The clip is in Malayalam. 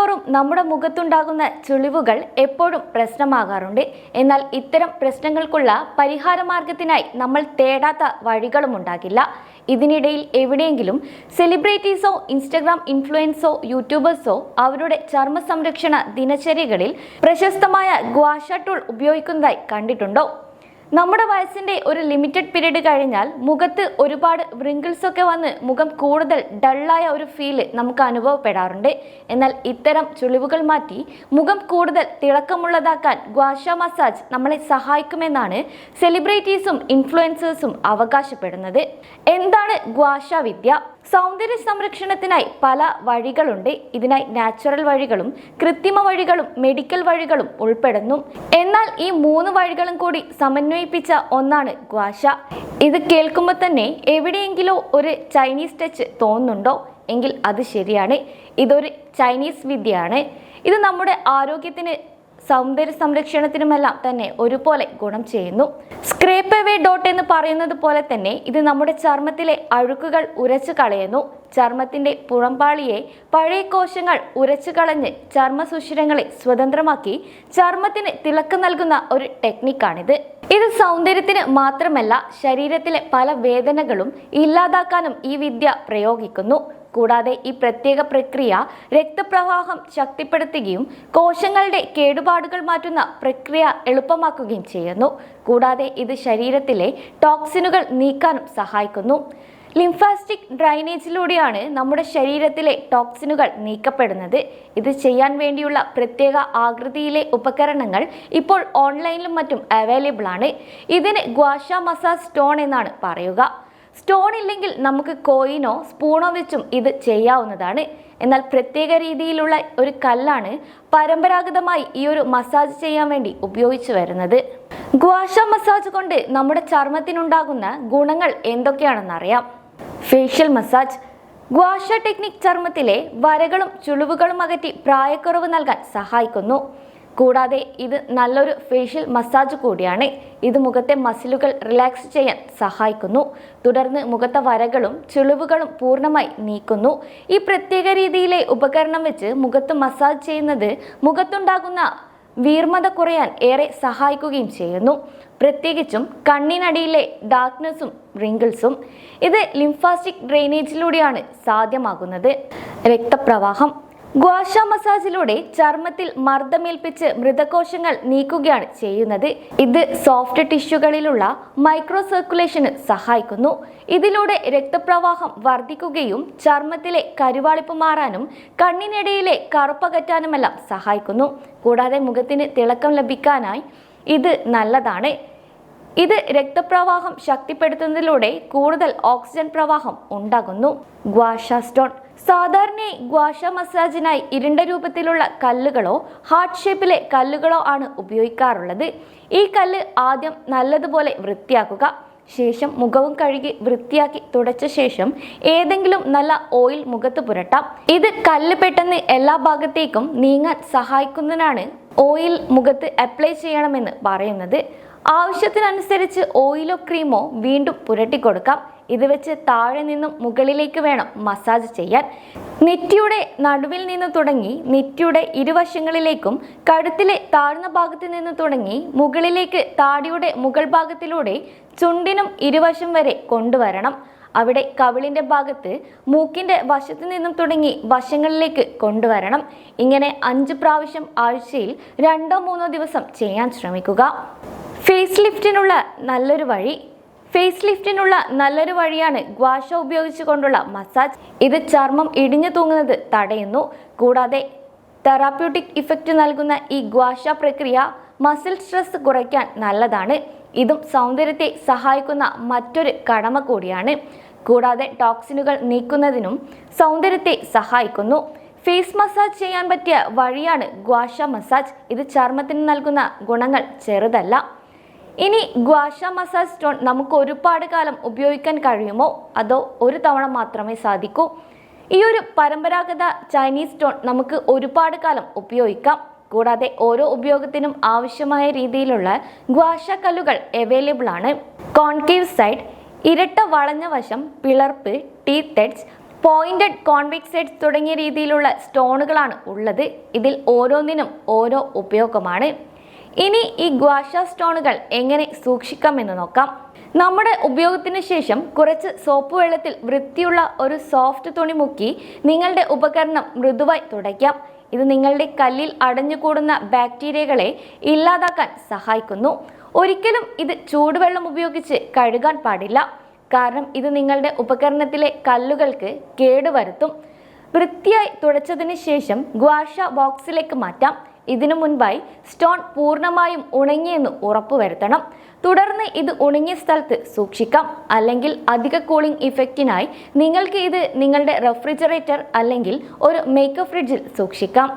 തോറും നമ്മുടെ മുഖത്തുണ്ടാകുന്ന ചുളിവുകൾ എപ്പോഴും പ്രശ്നമാകാറുണ്ട്. എന്നാൽ ഇത്തരം പ്രശ്നങ്ങൾക്കുള്ള പരിഹാരമാർഗത്തിനായി നമ്മൾ തേടാത്ത വഴികളും ഉണ്ടാകില്ല. ഇതിനിടയിൽ എവിടെയെങ്കിലും സെലിബ്രിറ്റീസോ ഇൻസ്റ്റഗ്രാം ഇൻഫ്ലുവൻസോ യൂട്യൂബേഴ്സോ അവരുടെ ചർമ്മ സംരക്ഷണ ദിനചര്യകളിൽ പ്രശസ്തമായ ഗ്വാഷ ടൂൾ ഉപയോഗിക്കുന്നതായി കണ്ടിട്ടുണ്ടോ? നമ്മുടെ വയസ്സിന്റെ ഒരു ലിമിറ്റഡ് പീരീഡ് കഴിഞ്ഞാൽ മുഖത്ത് ഒരുപാട് വ്രിങ്കിൾസ് ഒക്കെ വന്ന് മുഖം കൂടുതൽ ഡള്ളായ ഒരു ഫീൽ നമുക്ക് അനുഭവപ്പെടാറുണ്ട്. എന്നാൽ ഇത്തരം ചുളിവുകൾ മാറ്റി മുഖം കൂടുതൽ തിളക്കമുള്ളതാക്കാൻ ഗ്വാഷ മസാജ് നമ്മളെ സഹായിക്കുമെന്നാണ് സെലിബ്രിറ്റീസും ഇൻഫ്ലുവൻസേഴ്സും അവകാശപ്പെടുന്നത്. എന്താണ് ഗ്വാഷ വിദ്യ? സൗന്ദര്യ സംരക്ഷണത്തിനായി പല വഴികളുണ്ട്. ഇതിനായി നാച്ചുറൽ വഴികളും കൃത്രിമ വഴികളും മെഡിക്കൽ വഴികളും ഉൾപ്പെടുന്നു. എന്നാൽ ഈ മൂന്ന് വഴികളും കൂടി സമന്വയിപ്പിച്ച ഒന്നാണ് ഗ്വാഷ ഇത് കേൾക്കുമ്പോൾ തന്നെ എവിടെയെങ്കിലോ ഒരു ചൈനീസ് ടച്ച് തോന്നുന്നുണ്ടോ? എങ്കിൽ അത് ശരിയാണ്. ഇതൊരു ചൈനീസ് വിദ്യയാണ്. ഇത് നമ്മുടെ ആരോഗ്യത്തിന് സൗന്ദര്യ സംരക്ഷണത്തിനുമെല്ലാം തന്നെ ഒരുപോലെ ഗുണം ചെയ്യുന്നു. സ്ക്രേപ്പ് അവേ ഡോട്ട് എന്ന് പറയുന്നത് പോലെ തന്നെ ഇത് നമ്മുടെ ചർമ്മത്തിലെ അഴുക്കുകൾ ഉരച്ചു കളയുന്നു. ചർമ്മത്തിന്റെ പുറംപാളിയെ പഴയ കോശങ്ങൾ ഉരച്ചു കളഞ്ഞ് ചർമ്മ സുഷിരങ്ങളെ സ്വതന്ത്രമാക്കി ചർമ്മത്തിന് തിളക്കം നൽകുന്ന ഒരു ടെക്നിക്കാണിത്. ഇത് സൗന്ദര്യത്തിന് മാത്രമല്ല ശരീരത്തിലെ പല വേദനകളും ഇല്ലാതാക്കാനും ഈ വിദ്യ പ്രയോഗിക്കുന്നു. കൂടാതെ ഈ പ്രത്യേക പ്രക്രിയ രക്തപ്രവാഹം ശക്തിപ്പെടുത്തുകയും കോശങ്ങളുടെ കേടുപാടുകൾ മാറ്റുന്ന പ്രക്രിയ എളുപ്പമാക്കുകയും ചെയ്യുന്നു. കൂടാതെ ഇത് ശരീരത്തിലെ ടോക്സിനുകൾ നീക്കാനും സഹായിക്കുന്നു. ലിംഫാസ്റ്റിക് ഡ്രൈനേജിലൂടെയാണ് നമ്മുടെ ശരീരത്തിലെ ടോക്സിനുകൾ നീക്കപ്പെടുന്നത്. ഇത് ചെയ്യാൻ വേണ്ടിയുള്ള പ്രത്യേക ആകൃതിയിലെ ഉപകരണങ്ങൾ ഇപ്പോൾ ഓൺലൈനിലും മറ്റും അവൈലബിൾ ആണ്. ഇതിന് ഗ്വാഷ മസാജ് സ്റ്റോൺ എന്നാണ് പറയുക. സ്റ്റോൺ ഇല്ലെങ്കിൽ നമുക്ക് കോയിനോ സ്പൂണോ വെച്ചും ഇത് ചെയ്യാവുന്നതാണ്. എന്നാൽ പ്രത്യേക രീതിയിലുള്ള ഒരു കല്ലാണ് പരമ്പരാഗതമായി ഈ ഒരു മസാജ് ചെയ്യാൻ വേണ്ടി ഉപയോഗിച്ചു വരുന്നത്. ഗ്വാഷ മസാജ് കൊണ്ട് നമ്മുടെ ചർമ്മത്തിനുണ്ടാകുന്ന ഗുണങ്ങൾ എന്തൊക്കെയാണെന്ന് അറിയാം ഫേഷ്യൽ മസാജ് ഗ്വാഷ ടെക്നിക് ചർമ്മത്തിലെ വരകളും ചുളിവുകളും അകറ്റി പ്രായക്കുറവ് നൽകാൻ സഹായിക്കുന്നു. കൂടാതെ ഇത് നല്ലൊരു ഫേഷ്യൽ മസാജ് കൂടിയാണ്. ഇത് മുഖത്തെ മസിലുകൾ റിലാക്സ് ചെയ്യാൻ സഹായിക്കുന്നു. തുടർന്ന് മുഖത്തെ വരകളും ചുളിവുകളും പൂർണമായി നീക്കുന്നു. ഈ പ്രത്യേക രീതിയിലെ ഉപകരണം വെച്ച് മുഖത്ത് മസാജ് ചെയ്യുന്നത് മുഖത്തുണ്ടാകുന്ന വീർമത കുറയാൻ ഏറെ സഹായിക്കുകയും ചെയ്യുന്നു. പ്രത്യേകിച്ചും കണ്ണിനടിയിലെ ഡാർക്ക്നെസ്സും റിങ്കിൾസും ഇത് ലിംഫാസ്റ്റിക് ഡ്രെയിനേജിലൂടെയാണ് സാധ്യമാകുന്നത്. രക്തപ്രവാഹം ഗ്വാഷ മസാജിലൂടെ ചർമ്മത്തിൽ മർദ്ദമേൽപ്പിച്ച് മൃതകോശങ്ങൾ നീക്കുകയാണ് ചെയ്യുന്നത്. ഇത് സോഫ്റ്റ് ടിഷ്യൂകളിലുള്ള മൈക്രോ സർക്കുലേഷന് സഹായിക്കുന്നു. ഇതിലൂടെ രക്തപ്രവാഹം വർദ്ധിക്കുകയും ചർമ്മത്തിലെ കരുവാളിപ്പ് മാറാനും കണ്ണിനിടയിലെ കറുപ്പകറ്റാനുമെല്ലാം സഹായിക്കുന്നു. കൂടാതെ മുഖത്തിന് തിളക്കം ലഭിക്കാനായി ഇത് നല്ലതാണ്. ഇത് രക്തപ്രവാഹം ശക്തിപ്പെടുത്തുന്നതിലൂടെ കൂടുതൽ ഓക്സിജൻ പ്രവാഹം ഉണ്ടാകുന്നു. ഗ്വാഷ സ്റ്റോൺ സാധാരണയായി ഗ്വാഷ മസാജിനായി ഇരുണ്ട രൂപത്തിലുള്ള കല്ലുകളോ ഹാർട്ട് ഷേപ്പിലെ കല്ലുകളോ ആണ് ഉപയോഗിക്കാറുള്ളത്. ഈ കല്ല് ആദ്യം നല്ലതുപോലെ വൃത്തിയാക്കുക ശേഷം മുഖവും കഴുകി വൃത്തിയാക്കി തുടച്ച ശേഷം ഏതെങ്കിലും നല്ല ഓയിൽ മുഖത്ത് പുരട്ടാം. ഇത് കല്ല് പെട്ടെന്ന് എല്ലാ ഭാഗത്തേക്കും നീങ്ങാൻ സഹായിക്കുന്നതിനാണ് ഓയിൽ മുഖത്ത് അപ്ലൈ ചെയ്യണമെന്ന് പറയുന്നത്. ആവശ്യത്തിനനുസരിച്ച് ഓയിലോ ക്രീമോ വീണ്ടും പുരട്ടിക്കൊടുക്കാം. ഇത് വെച്ച് താഴെ നിന്നും മുകളിലേക്ക് വേണം മസാജ് ചെയ്യാൻ. നെറ്റിയുടെ നടുവിൽ നിന്ന് തുടങ്ങി നെറ്റിയുടെ ഇരുവശങ്ങളിലേക്കും കഴുത്തിലെ താഴ്ന്ന ഭാഗത്ത് നിന്ന് തുടങ്ങി മുകളിലേക്ക് താടിയുടെ മുകൾ ഭാഗത്തിലൂടെ ചുണ്ടിനും ഇരുവശം വരെ കൊണ്ടുവരണം. അവിടെ കവിളിന്റെ ഭാഗത്ത് മൂക്കിന്റെ വശത്തു നിന്നും തുടങ്ങി വശങ്ങളിലേക്ക് കൊണ്ടുവരണം. ഇങ്ങനെ അഞ്ച് പ്രാവശ്യം ആഴ്ചയിൽ രണ്ടോ മൂന്നോ ദിവസം ചെയ്യാൻ ശ്രമിക്കുക. ഫേസ് ലിഫ്റ്റിനുള്ള നല്ലൊരു വഴി. ഫേസ് ലിഫ്റ്റിനുള്ള നല്ലൊരു വഴിയാണ് ഗ്വാഷ ഉപയോഗിച്ചുകൊണ്ടുള്ള മസാജ്. ഇത് ചർമ്മം ഇടിഞ്ഞു തൂങ്ങുന്നത് തടയുന്നു. കൂടാതെ തെറാപ്യൂട്ടിക് ഇഫക്റ്റ് നൽകുന്ന ഈ ഗ്വാഷ പ്രക്രിയ മസിൽ സ്ട്രെസ് കുറയ്ക്കാൻ നല്ലതാണ്. ഇതും സൗന്ദര്യത്തെ സഹായിക്കുന്ന മറ്റൊരു കടമ കൂടിയാണ്. കൂടാതെ ടോക്സിനുകൾ നീക്കുന്നതിനും സൗന്ദര്യത്തെ സഹായിക്കുന്നു. ഫേസ് മസാജ് ചെയ്യാൻ പറ്റിയ വഴിയാണ് ഗ്വാഷ മസാജ്. ഇത് ചർമ്മത്തിന് നൽകുന്ന ഗുണങ്ങൾ ചെറുതല്ല. ഇനി ഗ്വാഷ മസാജ് സ്റ്റോൺ നമുക്ക് ഒരുപാട് കാലം ഉപയോഗിക്കാൻ കഴിയുമോ? അതോ ഒരു തവണ മാത്രമേ സാധിക്കൂ? ഈ ഒരു പരമ്പരാഗത ചൈനീസ് സ്റ്റോൺ നമുക്ക് ഒരുപാട് കാലം ഉപയോഗിക്കാം. കൂടാതെ ഓരോ ഉപയോഗത്തിനും ആവശ്യമായ രീതിയിലുള്ള ഗ്വാഷ കല്ലുകൾ അവൈലബിൾ ആണ്. കോൺകേവ് സൈഡ് ഇരട്ട വളഞ്ഞ വശം പിളർപ്പ് ടീ തെഡ്സ് പോയിന്റഡ് കോൺവെക്സ് സെറ്റ്സ് തുടങ്ങിയ രീതിയിലുള്ള സ്റ്റോണുകളാണ് ഉള്ളത്. ഇതിൽ ഓരോന്നിനും ഓരോ ഉപയോഗമാണ്. ഇനി ഈ ഗ്വാഷ സ്റ്റോണുകൾ എങ്ങനെ സൂക്ഷിക്കാമെന്ന് നോക്കാം. നമ്മുടെ ഉപയോഗത്തിന് ശേഷം കുറച്ച് സോപ്പ് വെള്ളത്തിൽ വൃത്തിയുള്ള ഒരു സോഫ്റ്റ് തുണി മുക്കി നിങ്ങളുടെ ഉപകരണം മൃദുവായി തുടയ്ക്കാം. ഇത് നിങ്ങളുടെ കല്ലിൽ അടഞ്ഞുകൂടുന്ന ബാക്ടീരിയകളെ ഇല്ലാതാക്കാൻ സഹായിക്കുന്നു. ഒരിക്കലും ഇത് ചൂടുവെള്ളം ഉപയോഗിച്ച് കഴുകാൻ പാടില്ല. കാരണം ഇത് നിങ്ങളുടെ ഉപകരണത്തിലെ കല്ലുകൾക്ക് കേടുവരുത്തും. വൃത്തിയായി തുടച്ചതിന് ശേഷം ഗ്വാഷ ബോക്സിലേക്ക് മാറ്റാം. ഇതിനു മുൻപായി സ്റ്റോൺ പൂർണമായും ഉണങ്ങിയെന്ന് ഉറപ്പുവരുത്തണം. തുടർന്ന് ഇത് ഉണങ്ങിയ സ്ഥലത്ത് സൂക്ഷിക്കാം. അല്ലെങ്കിൽ അധിക കൂളിംഗ് ഇഫക്റ്റിനായി നിങ്ങൾക്ക് ഇത് നിങ്ങളുടെ റെഫ്രിജറേറ്റർ അല്ലെങ്കിൽ ഒരു മേക്കപ്പ് ഫ്രിഡ്ജിൽ സൂക്ഷിക്കാം.